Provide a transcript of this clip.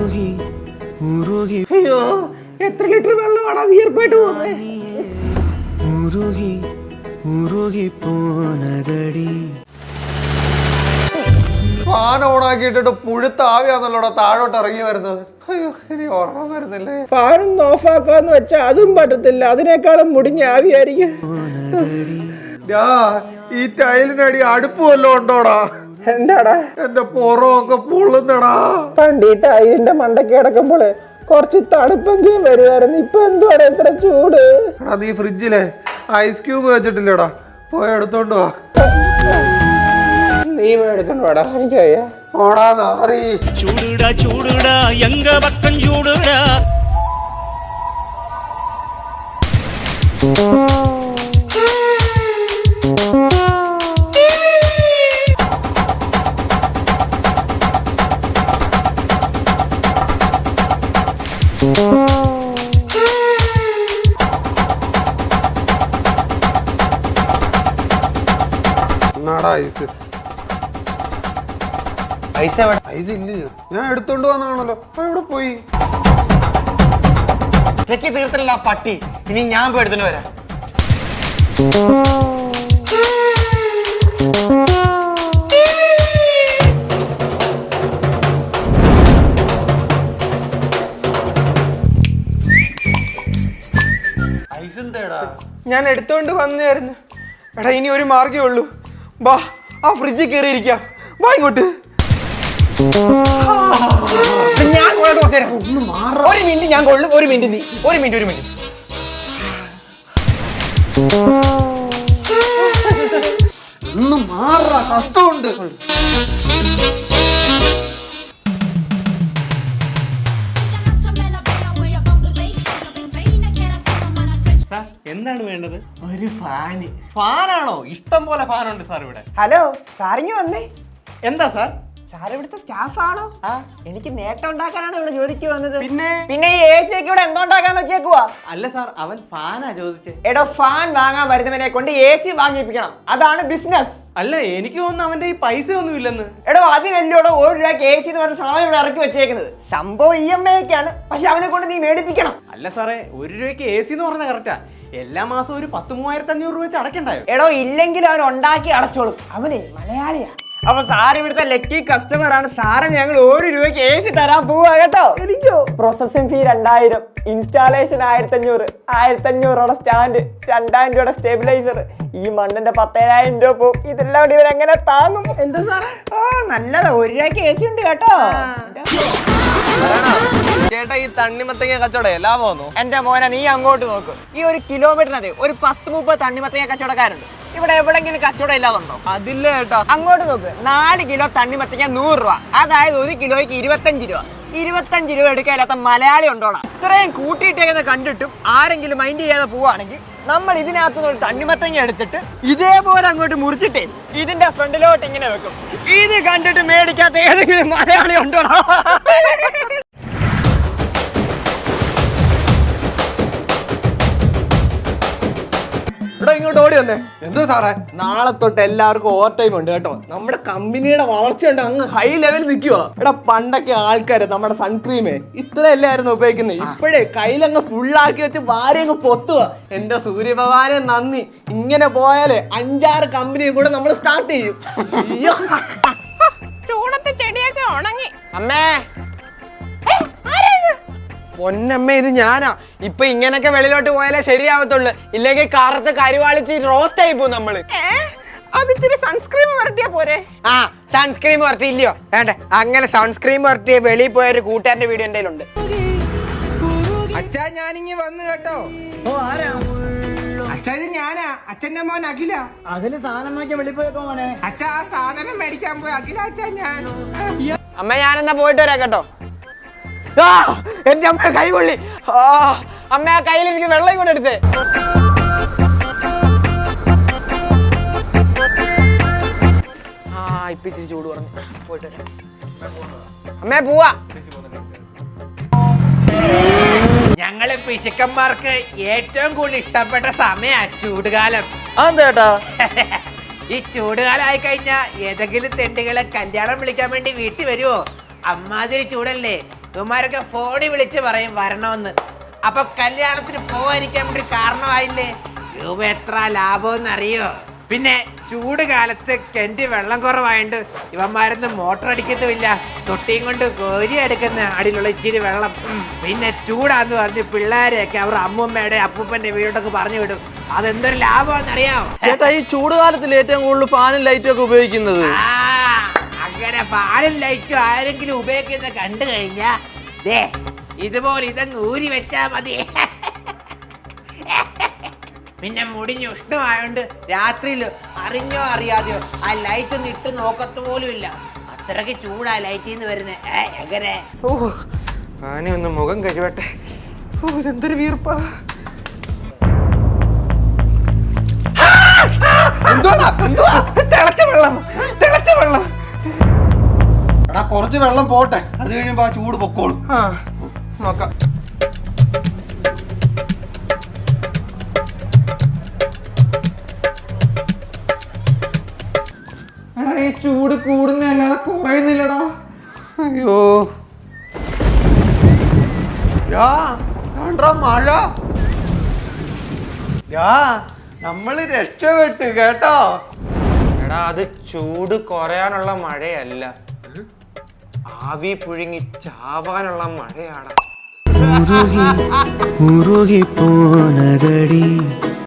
ഉരുകി ഉരുകി അയ്യോ എത്ര ലിറ്റർ വെള്ളമാണ് വിയർപ്പായിട്ട് പോകുന്നത് ഉരുകി ഉരുകി പോനതടി ഫാൻ ഓണാക്കിയിട്ടിട്ട് പുഴുത്ത ആവിയാന്നല്ലോടാ താഴോട്ട് ഇറങ്ങി വരുന്നത്. അയ്യോ ഇനി ഓർമ്മ വരുന്നില്ലേ? ഫാനൊന്ന് ഓഫാക്കാന്ന് വെച്ചാൽ അതും പറ്റത്തില്ല. അതിനേക്കാളും മുടിഞ്ഞ ആവിയായിരിക്കും. ഡാ, ഈ ടൈലിനടി അടുപ്പ് വല്ലതും ഉണ്ടോടാ? എന്താടാ? എന്റെ പുറമൊക്കെ പൊള്ളുന്നടാ. പണ്ടിട്ടായി എന്റെ മണ്ടയ്ക്ക് കിടക്കുമ്പോൾ കുറച്ച് തണുപ്പെങ്കിലും വരുമായിരുന്നു ഇപ്പൊ എന്തുവാടാ ഇത്ര ചൂട്? എടാ നീ ഫ്രിഡ്ജിലെ ഐസ് ക്യൂബ് വെച്ചിട്ടില്ലടാ. പോയി എടുത്തോണ്ട് വാ. നീ മേടിച്ചോണ്ട് വാടാ എനിക്കയ്യ ഓടാ നാറി. ചൂടുടാ ചൂടുടാ എങ്ക പക്കം ചൂടുടാ. എന്നാടാ ഐസ് ഐസ് ഇല്ല. ഞാൻ എടുത്തോണ്ട് വന്നാണല്ലോ എവിടെ പോയി? ചെക്കി തീർത്തില്ല ആ പട്ടി. ഇനി ഞാൻ പോയി എടുത്തിട്ട് വരാം. ഐസ് ഞാൻ എടുത്തോണ്ട് വന്നായിരുന്നു എടാ ഇനി ഒരു മാർഗേ ഉള്ളൂ. ബാ ആ ഫ്രിഡ്ജിൽ കയറിയിരിക്കാം ബാ ഇങ്ങോട്ട്. ഞാൻ കൊള്ളട്ടെ കുറച്ച് നേരം. ഒരു മിനിറ്റ് ഞാൻ കൊള്ളും. ഒരു മിനിറ്റ് നീ. ഒരു മിനിറ്റ് ഒരു മിനിറ്റ്. ഒന്ന് മാറാ കഷ്ടമുണ്ട്. എന്താണ് വേണ്ടത്? ഒരു ഫാന്. ഫാനാണോ? ഇഷ്ടം പോലെ ഫാനുണ്ട് സാർ ഇവിടെ. ഹലോ സാറിങ്ങി വന്നേ. എന്താ സാർ? സാർ ഇവിടുത്തെ സ്റ്റാഫ് ആണോ ആ. എനിക്ക് നേട്ടം ഉണ്ടാക്കാനാണ് ഇവിടെ ജോലിക്ക് വന്നത്. പിന്നെ? പിന്നെ ഈ എ സി ഒക്കെ ഇവിടെ എന്തോണ്ടാക്കാൻ വെച്ചേക്കുവാ? അല്ല സാർ അവൻ ഫാനാ ചോദിച്ചേ. എടോ ഫാൻ വാങ്ങാൻ വരുന്നവനെ കൊണ്ട് എ സി വാങ്ങിപ്പിക്കണം. അതാണ് ബിസിനസ്. അല്ല എനിക്ക് തോന്നുന്നു അവന്റെ ഈ പൈസ ഒന്നും ഇല്ലെന്ന്. എടോ അതിനല്ലോടോ ഒരു രൂപയ്ക്ക് എ സി എന്ന് പറഞ്ഞ സാധനം ഇവിടെ ഇറക്കി വെച്ചേക്കുന്നത്. സംഭവം ഇ എം ഐ ഒക്കെയാണ് പക്ഷെ അവനെ കൊണ്ട് നീ മേടിപ്പിക്കണം. അല്ല സാറേ ഒരു രൂപയ്ക്ക് എ സി എന്ന് പറഞ്ഞ കറക്റ്റാ എല്ലാ മാസവും ഒരു പത്ത് മൂവായിരത്തി അഞ്ഞൂറ് രൂപ വെച്ച് അടക്കണ്ടായോ എടോ ഇല്ലെങ്കിൽ അവൻ ഉണ്ടാക്കി അടച്ചോളും. അവനെ മലയാളിയാ. അപ്പൊ സാർ ഇവിടുത്തെ ലക്കി കസ്റ്റമർ ആണ്. സാറ് ഞങ്ങൾ ഒരു രൂപയ്ക്ക് എ സി തരാൻ പോവാ കേട്ടോ. എനിക്കോ? പ്രോസസിംഗ് ഫീ രണ്ടായിരം ഇൻസ്റ്റാളേഷൻ ആയിരത്തി അഞ്ഞൂറ് ആയിരത്തി അഞ്ഞൂറോടെ സ്റ്റാൻഡ് രണ്ടായിരം രൂപയുടെ സ്റ്റെബിലൈസർ ഈ മണ്ണിന്റെ പത്തേഴായിരം രൂപ പോവും. ഇതെല്ലാം കൂടി ഇവരെങ്ങനെ താങ്ങും? എന്താ സാറേ? ഓ നല്ലതാ. ഒരു രൂപയ്ക്ക് എ സി ഉണ്ട് കേട്ടോ. ചേട്ടാ ഈ തണ്ണിമത്തങ്ങ കച്ചവടം ലാഭമാണോ എന്റെ മോനെ നീ അങ്ങോട്ട് നോക്ക്. ഈ ഒരു കിലോമീറ്ററിനത് ഒരു പത്ത് മുപ്പത് തണ്ണിമത്തങ്ങ കച്ചവടക്കാരുണ്ട്. ഇവിടെ എവിടെങ്കിലും കച്ചവടം ഇല്ലാതുണ്ടോ? അതില്ല ചേട്ടാ. അങ്ങോട്ട് നോക്ക്. നാല് കിലോ തണ്ണിമത്തങ്ങ നൂറ് രൂപ. അതായത് ഒരു കിലോയ്ക്ക് ഇരുപത്തഞ്ച് രൂപ. ഇരുപത്തഞ്ച് രൂപ എടുക്കാനില്ലാത്ത മലയാളി ഉണ്ടോടാ ഇത്രയും കൂട്ടിയിട്ടേക്കുന്ന കണ്ടിട്ടും ആരെങ്കിലും മൈൻഡ് ചെയ്യാതെ പോവാണെങ്കിൽ നമ്മൾ ഇതിനകത്തുനിന്ന് ഒരു തണ്ണിമത്തങ്ങ എടുത്തിട്ട് ഇതേപോലെ അങ്ങോട്ട് മുറിച്ചിട്ടേ ഇതിന്റെ ഫ്രണ്ടിലോട്ട് ഇങ്ങനെ വെക്കും. ഇത് കണ്ടിട്ട് മേടിക്കാത്ത ഏതെങ്കിലും മലയാളി ഉണ്ടോടാ ഓടി വന്നേ? എന്തോ സാറേ? നാളെ തൊട്ട് എല്ലാവർക്കും ഓവർ ടൈം ഉണ്ട് കേട്ടോ. നമ്മുടെ കമ്പനിയുടെ വളർച്ച ഉണ്ട്. അങ്ങ് ഹൈ ലെവലിൽ നിൽക്കുവാ എടാ പണ്ടൊക്കെ ആൾക്കാര് നമ്മുടെ സൺക്രീമേ ഇത്രയല്ലായിരുന്നു ഉപയോഗിക്കുന്നത്. ഇപ്പോഴേ കയ്യിലങ്ങ് ഫുള്ളാക്കി വെച്ച് വാരി അങ്ങ് പൊത്തുക എന്റെ സൂര്യഭഗവാനെ നന്ദി. ഇങ്ങനെ പോയാലേ അഞ്ചാറ് കമ്പനിയും കൂടെ നമ്മൾ സ്റ്റാർട്ട് ചെയ്യും. അയ്യോ. ചൂടത്തെ ചെടിയൊക്കെ ഉണങ്ങി. അമ്മേ പൊന്നമ്മ ഇത് ഞാനാ. ഇപ്പൊ ഇങ്ങനൊക്കെ വെളിയിലോട്ട് പോയാലേ ശരിയാവത്തുള്ളു. ഇല്ലെങ്കിൽ കറുത്ത് കരിവാളിച്ച് റോസ്റ്റ് ആയി പോകും നമ്മൾ. അത് ഇച്ചിരി സൺസ്ക്രീം വരട്ടിയാ പോരെ? ആ സൺസ്ക്രീം വരട്ടിയില്ലയോ? വേണ്ടേ. അങ്ങനെ സൺസ്ക്രീം വരട്ടിയ വെളിയിൽ പോയ ഒരു കൂട്ടുകാരന്റെ വീഡിയോ എന്റെ ഉണ്ട് അച്ഛാ ഞാനിങ്ങി വന്നു കേട്ടോ. ഓ ആരാ? അച്ഛാ ഇത് ഞാനാ. അച്ഛന്റെ മോൻ അഖില. അതിന് സാധനം വാങ്ങിക്കാൻ വെളിപ്പോയേക്കോ മോനെ? അച്ഛാ ആ സാധനം മേടിക്കാൻ പോയി. അഖില അച്ഛാ ഞാൻ. അമ്മ ഞാനെന്നാ പോയിട്ട് വരാം കേട്ടോ. ആ എന്റെ അമ്മ കൈ പൊള്ളി ആ അമ്മ ആ കയ്യിൽ എനിക്ക് വെള്ളം കൂടെ എടുത്തേ. ആ ഇപ്പൊ ഇച്ചിരി ചൂട് പറഞ്ഞു പോയിട്ട് വരാം. അമ്മേ പോവാ. ഞങ്ങൾ പിശുക്കന്മാർക്ക് ഏറ്റവും കൂടുതൽ ഇഷ്ടപ്പെട്ട സമയ ചൂടുകാലം. അതെന്താ ഈ ചൂടുകാലം ആയി കഴിഞ്ഞാ ഏതെങ്കിലും തെണ്ടികളെ കല്യാണം വിളിക്കാൻ വേണ്ടി വീട്ടിൽ വരുമോ അമ്മാതിരി ചൂടല്ലേ. ഇവന്മാരൊക്കെ ഫോണിൽ വിളിച്ച് പറയും വരണമെന്ന്. അപ്പൊ കല്യാണത്തിന് പോകാനിരിക്കാൻ വേണ്ടി കാരണമായില്ലേ? രൂപ എത്ര ലാഭം അറിയോ പിന്നെ ചൂട് കാലത്ത് കെണ്ടി വെള്ളം കുറവായോണ്ട് ഇവന്മാരൊന്നും മോട്ടർ അടിക്കത്തുമില്ല. തൊട്ടിയും കൊണ്ട് കോരി എടുക്കുന്ന അടിയിലുള്ള ഇച്ചിരി വെള്ളം. പിന്നെ ചൂടാന്ന് പറഞ്ഞ് പിള്ളേരെയൊക്കെ അവർ അമ്മൂമ്മയുടെ അപ്പൂപ്പന്റെ വീടൊക്കെ പറഞ്ഞു വിടും. അതെന്തൊരു ലാഭം അറിയാമോ ചേട്ടാ ഈ ചൂട് കാലത്തിൽ ഏറ്റവും കൂടുതൽ ഫാനും ലൈറ്റും ഒക്കെ ഉപയോഗിക്കുന്നത്? ആ, അങ്ങനെ പാലും ലൈറ്റും ആരെങ്കിലും ഉപയോഗിക്കുന്ന കണ്ടു കഴിഞ്ഞാ ദേ ഇതുപോലെ ഇതങ്ങ് ഊരി വെച്ചാ മതി. പിന്നെ മുടിഞ്ഞ് ഉഷ്ണമായോണ്ട് രാത്രിയിൽ അറിഞ്ഞോ അറിയാതെയോ ആ ലൈറ്റ് ഒന്ന് ഇട്ട് നോക്കത്ത പോലും ഇല്ല. അത്രയ്ക്ക് ചൂടാ ലൈറ്റിൽ നിന്ന് വരുന്നത് ഏ എങ്ങനെ? ഓ ആനെ ഒന്ന് മുഖം കഴിവട്ടെ. ഓ ഇതെന്തൊരു വീർപ്പാ. എന്തുവാ എന്തുവാ? തിളച്ച വെള്ളം. തിളച്ച വെള്ളം. എടാ കുറച്ച് വെള്ളം പോട്ടെ. അത് കഴിയുമ്പോ ആ ചൂട് പൊക്കോളും. ആ. നോക്കാം. എടാ ഈ ചൂട് കൂടുന്നല്ലാതെ കുറയുന്നില്ലടാ. അയ്യോ. യാ കണ്ടാ മഴ? യാ നമ്മൾ രക്ഷപ്പെട്ടു കേട്ടോ. എടാ അത് ചൂട് കുറയാനുള്ള മഴയല്ല. ആവി പുഴുങ്ങി ചാവാനുള്ള മഴയാടാ. ഉരുകി ഉരുകി പോനതടി